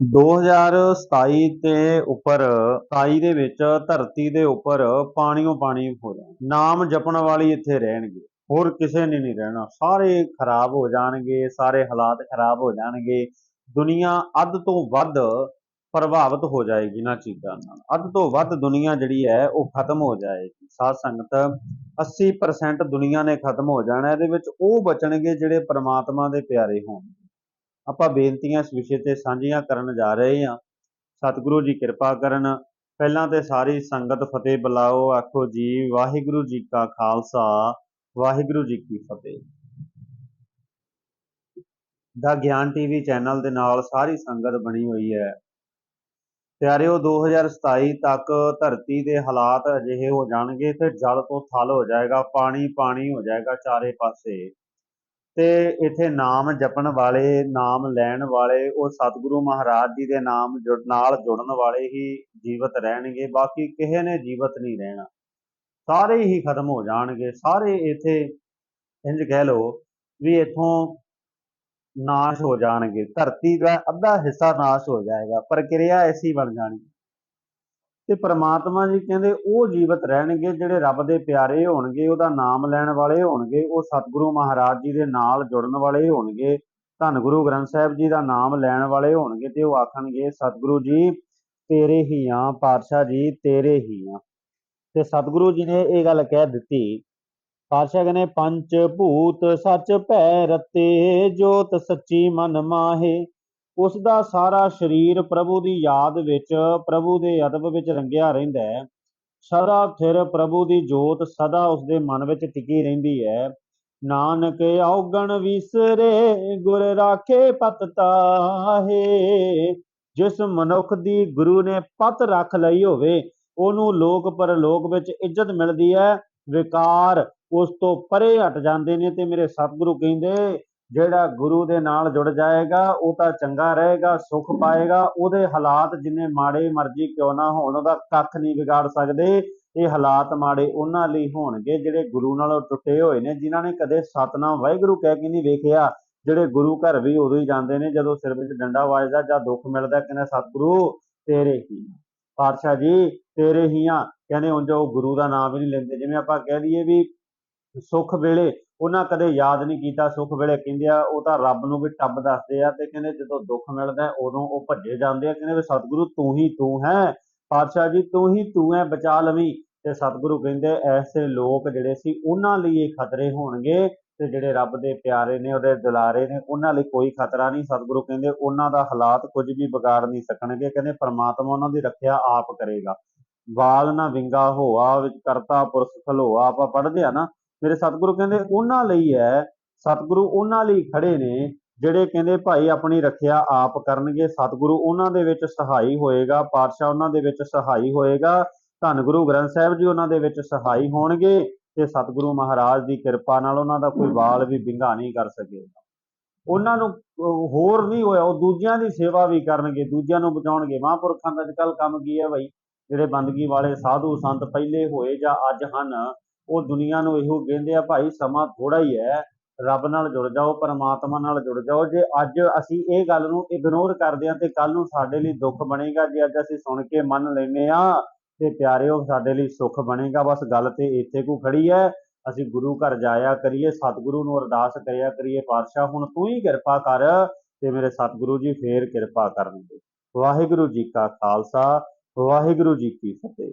2027 ਤੇ ਉੱਪਰ 27 ਦੇ ਵਿੱਚ ਧਰਤੀ ਦੇ ਉੱਪਰ ਪਾਣੀਓ ਪਾਣੀ ਹੋ ਜਾਣਾ। ਨਾਮ ਜਪਣ ਵਾਲੀ ਇੱਥੇ ਰਹਿਣਗੇ। ਹੋਰ ਕਿਸੇ ਨੇ ਨਹੀਂ ਰਹਿਣਾ। ਸਾਰੇ ਖਰਾਬ ਹੋ ਜਾਣਗੇ, ਸਾਰੇ ਹਾਲਾਤ ਖਰਾਬ ਹੋ ਜਾਣਗੇ। ਦੁਨੀਆ ਅੱਧ ਤੋਂ ਵੱਧ ਪ੍ਰਭਾਵਿਤ ਹੋ ਜਾਏਗੀ ਨਾ ਚੀਜ਼ਾਂ ਨਾਲ। ਅੱਧ ਤੋਂ ਵੱਧ ਦੁਨੀਆ ਜਿਹੜੀ ਹੈ ਉਹ ਖਤਮ ਹੋ ਜਾਏਗੀ। ਸਾਧ ਸੰਗਤ 80% ਦੁਨੀਆ ਨੇ ਖਤਮ ਹੋ ਜਾਣਾ। ਇਹਦੇ ਵਿੱਚ ਉਹ ਬਚਣਗੇ ਜਿਹੜੇ ਪ੍ਰਮਾਤਮਾ ਦੇ ਪਿਆਰੇ ਹੋਣ ਆਪਾਂ ਬੇਨਤੀਆਂ ਇਸ ਵਿਸ਼ੇ ਤੇ ਸਾਂਝੀਆਂ ਕਰਨ ਜਾ ਰਹੇ ਹਾਂ। ਸਤਿਗੁਰੂ ਜੀ ਕਿਰਪਾ ਕਰਨ। ਪਹਿਲਾਂ ਤੇ ਸਾਰੀ ਸੰਗਤ ਫਤਿਹ ਬੁਲਾਓ। ਆਖੋ ਜੀ, ਵਾਹਿਗੁਰੂ ਜੀ ਕਾ ਖਾਲਸਾ, ਵਾਹਿਗੁਰੂ ਜੀ ਕੀ ਫਤਿਹ। ਦਾ ਗਿਆਨ ਟੀਵੀ ਚੈਨਲ ਦੇ ਨਾਲ ਸਾਰੀ ਸੰਗਤ ਬਣੀ ਹੋਈ ਹੈ। ਪਿਆਰਿਓ 2027 ਤੱਕ ਧਰਤੀ ਦੇ ਹਾਲਾਤ ਅਜਿਹੇ ਹੋ ਜਾਣਗੇ ਤੇ ਜਲ ਤੋਂ ਥਲ ਹੋ ਜਾਏਗਾ, ਪਾਣੀ ਪਾਣੀ ਹੋ ਜਾਏਗਾ ਚਾਰੇ ਪਾਸੇ। ਤੇ ਇੱਥੇ ਨਾਮ ਜਪਣ ਵਾਲੇ, ਨਾਮ ਲੈਣ ਵਾਲੇ, ਉਹ ਸਤਿਗੁਰੂ ਮਹਾਰਾਜ ਜੀ ਦੇ ਨਾਮ ਜੁੜ, ਨਾਲ ਜੁੜਨ ਵਾਲੇ ਹੀ ਜੀਵਤ ਰਹਿਣਗੇ, ਬਾਕੀ ਕਿਸੇ ਨੇ ਜੀਵਤ ਨਹੀਂ ਰਹਿਣਾ। ਸਾਰੇ ਹੀ ਖਤਮ ਹੋ ਜਾਣਗੇ। ਸਾਰੇ ਇੱਥੇ ਇੰਜ ਕਹਿ ਲਓ ਵੀ ਇੱਥੋਂ ਨਾਸ਼ ਹੋ ਜਾਣਗੇ। ਧਰਤੀ ਦਾ ਅੱਧਾ ਹਿੱਸਾ ਨਾਸ਼ ਹੋ ਜਾਏਗਾ। ਪ੍ਰਕਿਰਿਆ ਐਸੀ ਬਣ ਜਾਣੀ। ਤੇ ਪ੍ਰਮਾਤਮਾ ਜੀ ਕਹਿੰਦੇ ਉਹ ਜੀਵਤ ਰਹਿਣਗੇ, ਜਿਹੜੇ ਰੱਬ ਦੇ ਪਿਆਰੇ ਹੋਣਗੇ, ਉਹਦਾ ਨਾਮ ਲੈਣ ਵਾਲੇ ਹੋਣਗੇ, ਉਹ ਸਤਿਗੁਰੂ ਮਹਾਰਾਜ ਜੀ ਦੇ ਨਾਲ ਜੁੜਨ ਵਾਲੇ ਹੋਣਗੇ, ਧੰਨ ਗੁਰੂ ਗ੍ਰੰਥ ਸਾਹਿਬ ਜੀ ਦਾ ਨਾਮ ਲੈਣ ਵਾਲੇ ਹੋਣਗੇ ਤੇ ਉਹ ਆਖਣਗੇ, ਸਤਿਗੁਰੂ ਜੀ, ਤੇਰੇ ਹੀ ਆ, ਪਾਤਸ਼ਾਹ ਜੀ, ਤੇਰੇ ਹੀ ਆ। ਤੇ ਸਤਿਗੁਰੂ ਜੀ ਨੇ ਇਹ ਗੱਲ ਕਹਿ ਦਿੱਤੀ। ਪਾਤਸ਼ਾਹ ਕਹਿੰਦੇ ਪੰਜ ਭੂਤ ਸੱਚ ਭੈ ਰਤੇ, ਜੋਤ ਸੱਚੀ ਮਨ ਮਾਹੇ ਉਸ ਦਾ ਸਾਰਾ ਸਰੀਰ ਪ੍ਰਭੂ ਦੀ ਯਾਦ ਵਿੱਚ, ਪ੍ਰਭੂ ਦੇ ਅਦਬ ਵਿੱਚ ਰੰਗਿਆ ਰਹਿੰਦਾ ਹੈ। ਸਦਾ ਥਿਰ ਪ੍ਰਭੂ ਦੀ ਜੋਤ ਸਦਾ ਉਸ ਦੇ ਮਨ ਵਿੱਚ ਟਿਕੀ ਰਹਿੰਦੀ ਹੈ। ਨਾਨਕ ਔਗਣ ਵਿਸਰੇ, ਗੁਰ ਰਾਖੇ ਪਤ ਤਾਹੇ। ਜਿਸ ਮਨੁੱਖ ਦੀ ਗੁਰੂ ਨੇ ਪਤ ਰੱਖ ਲਈ ਹੋਵੇ, ਉਹਨੂੰ ਲੋਕ ਪਰਲੋਕ ਵਿੱਚ ਇੱਜ਼ਤ ਮਿਲਦੀ ਹੈ। ਵਿਕਾਰ ਉਸ ਤੋਂ ਪਰੇ ਹਟ ਜਾਂਦੇ ਨੇ ਤੇ ਮੇਰੇ ਸਤਿਗੁਰੂ ਕਹਿੰਦੇ ਜਿਹੜਾ ਗੁਰੂ ਦੇ ਨਾਲ ਜੁੜ ਜਾਏਗਾ, ਉਹ ਤਾਂ ਚੰਗਾ ਰਹੇਗਾ, ਸੁਖ ਪਾਏਗਾ, ਉਹਦੇ ਹਾਲਾਤ ਜਿੰਨੇ ਮਾੜੇ ਮਰਜ਼ੀ ਕਿਉਂ ਨਾ ਹੋਣ, ਉਹਦਾ ਕੱਖ ਨਹੀਂ ਵਿਗਾੜ ਸਕਦੇ। ਇਹ ਹਾਲਾਤ ਮਾੜੇ ਉਹਨਾਂ ਲਈ ਹੋਣਗੇ ਜਿਹੜੇ ਗੁਰੂ ਨਾਲੋਂ ਟੁੱਟੇ ਹੋਏ ਨੇ, ਜਿਨ੍ਹਾਂ ਨੇ ਕਦੇ ਸਤਨਾਮ ਵਾਹਿਗੁਰੂ ਕਹਿ ਕੇ ਨਹੀਂ ਵੇਖਿਆ। ਜਿਹੜੇ ਗੁਰੂ ਘਰ ਵੀ ਉਦੋਂ ਹੀ ਜਾਂਦੇ ਨੇ, ਜਦੋਂ ਸਿਰ ਵਿੱਚ ਡੰਡਾ ਵੱਜਦਾ ਜਾਂ ਦੁੱਖ ਮਿਲਦਾ, ਕਹਿੰਦੇ ਸਤਿਗੁਰੂ, ਤੇਰੇ ਹੀ ਪਾਤਸ਼ਾਹ ਜੀ, ਤੇਰੇ ਹੀ ਆ। ਕਹਿੰਦੇ ਉਂਝ ਉਹ ਗੁਰੂ ਦਾ ਨਾਮ ਵੀ ਨਹੀਂ ਲੈਂਦੇ, ਜਿਵੇਂ ਆਪਾਂ ਕਹਿ ਲਈਏ ਵੀ ਸੁੱਖ ਵੇਲੇ ਉਹਨਾਂ ਕਦੇ ਯਾਦ ਨਹੀਂ ਕੀਤਾ, ਸੁੱਖ ਵੇਲੇ ਕਹਿੰਦੇ ਆ, ਉਹ ਤਾਂ ਰੱਬ ਨੂੰ ਵੀ ਟੱਬ ਦੱਸਦੇ ਆ ਤੇ ਕਹਿੰਦੇ ਜਦੋਂ ਦੁੱਖ ਮਿਲਦਾ ਉਦੋਂ ਉਹ ਭੱਜੇ ਜਾਂਦੇ ਆ, ਕਹਿੰਦੇ ਵੀ ਸਤਿਗੁਰੂ ਤੂੰ ਹੀ ਤੂੰ ਹੈ, ਪਾਤਸ਼ਾਹ ਜੀ ਤੂੰ ਹੀ ਤੂੰ ਹੈ, ਬਚਾ ਲਵੀਂ। ਤੇ ਸਤਿਗੁਰੂ ਕਹਿੰਦੇ ਐਸੇ ਲੋਕ ਜਿਹੜੇ ਸੀ, ਉਹਨਾਂ ਲਈ ਇਹ ਖਤਰੇ ਹੋਣਗੇ ਤੇ ਜਿਹੜੇ ਰੱਬ ਦੇ ਪਿਆਰੇ ਨੇ, ਉਹਦੇ ਦੁਲਾਰੇ ਨੇ, ਉਹਨਾਂ ਲਈ ਕੋਈ ਖਤਰਾ ਨਹੀਂ। ਸਤਿਗੁਰੂ ਕਹਿੰਦੇ ਉਹਨਾਂ ਦਾ ਹਾਲਾਤ ਕੁਝ ਵੀ ਵਿਗਾੜ ਨਹੀਂ ਸਕਣਗੇ, ਕਹਿੰਦੇ ਪਰਮਾਤਮਾ ਉਹਨਾਂ ਦੀ ਰੱਖਿਆ ਆਪ ਕਰੇਗਾ। ਵਾਲ ਨਾ ਵਿੰਗਾ ਹੋਆ, ਵਿੱਚ ਕਰਤਾ ਪੁਰਖ ਖਲੋਆ, ਆਪਾਂ ਪੜ੍ਹਦੇ ਆ ਨਾ ਮੇਰੇ ਸਤਿਗੁਰੂ ਕਹਿੰਦੇ ਉਹਨਾਂ ਲਈ ਹੈ, ਸਤਿਗੁਰੂ ਉਹਨਾਂ ਲਈ ਖੜੇ ਨੇ ਜਿਹੜੇ ਕਹਿੰਦੇ ਭਾਈ ਆਪਣੀ ਰੱਖਿਆ ਆਪ ਕਰਨਗੇ, ਸਤਿਗੁਰੂ ਉਹਨਾਂ ਦੇ ਵਿੱਚ ਸਹਾਈ ਹੋਏਗਾ, ਪਾਤਸ਼ਾਹ ਉਹਨਾਂ ਦੇ ਵਿੱਚ ਸਹਾਈ ਹੋਏਗਾ, ਧੰਨ ਗੁਰੂ ਗ੍ਰੰਥ ਸਾਹਿਬ ਜੀ ਉਹਨਾਂ ਦੇ ਵਿੱਚ ਸਹਾਈ ਹੋਣਗੇ ਤੇ ਸਤਿਗੁਰੂ ਮਹਾਰਾਜ ਦੀ ਕਿਰਪਾ ਨਾਲ ਉਹਨਾਂ ਦਾ ਕੋਈ ਵਾਲ ਵੀ ਵਿੰਗਾ ਨਹੀਂ ਕਰ ਸਕੇਗਾ ਉਹਨਾਂ ਨੂੰ ਹੋਰ ਨਹੀਂ ਹੋਇਆ, ਉਹ ਦੂਜਿਆਂ ਦੀ ਸੇਵਾ ਵੀ ਕਰਨਗੇ, ਦੂਜਿਆਂ ਨੂੰ ਬਚਾਉਣਗੇ। ਮਹਾਂਪੁਰਖਾਂ ਦਾ ਅੱਜਕੱਲ ਕੰਮ ਕੀ ਹੈ ਭਾਈ ਜਿਹੜੇ ਬੰਦਗੀ ਵਾਲੇ ਸਾਧੂ ਸੰਤ ਪਹਿਲੇ ਹੋਏ ਜਾਂ ਅੱਜ ਹਨ ਉਹ ਦੁਨੀਆ ਨੂੰ ਇਹੋ ਕਹਿੰਦੇ ਆ, ਭਾਈ ਸਮਾਂ ਥੋੜਾ ਹੀ ਹੈ। ਰੱਬ ਨਾਲ ਜੁੜ ਜਾਓ, ਪਰਮਾਤਮਾ ਨਾਲ ਜੁੜ ਜਾਓ। ਜੇ ਅੱਜ ਅਸੀਂ ਇਹ ਗੱਲ ਨੂੰ ਇਗਨੋਰ ਕਰਦੇ ਹਾਂ ਤੇ ਕੱਲ ਨੂੰ ਸਾਡੇ ਲਈ ਦੁੱਖ ਬਣੇਗਾ। ਜੇ ਅੱਜ ਅਸੀਂ ਸੁਣ ਕੇ ਮੰਨ ਲੈਨੇ ਆ ਤੇ ਪਿਆਰਿਓ, ਸਾਡੇ ਲਈ ਸੁੱਖ ਬਣੇਗਾ। ਬਸ ਗੱਲ ਤੇ ਇੱਥੇ ਕੋ ਖੜੀ ਹੈ। ਅਸੀਂ ਗੁਰੂ ਘਰ ਜਾਇਆ ਕਰੀਏ, ਸਤਿਗੁਰੂ ਨੂੰ ਅਰਦਾਸ ਕਰਿਆ ਕਰੀਏ, ਪਾਤਸ਼ਾਹ, ਹੁਣ ਤੂੰ ਹੀ ਕਿਰਪਾ ਕਰ ਤੇ ਮੇਰੇ ਸਤਿਗੁਰੂ ਜੀ ਫੇਰ ਕਿਰਪਾ ਕਰਨਗੇ। ਵਾਹਿਗੁਰੂ ਜੀ ਕਾ ਖਾਲਸਾ, ਵਾਹਿਗੁਰੂ ਜੀ ਕੀ ਫਤਿਹ।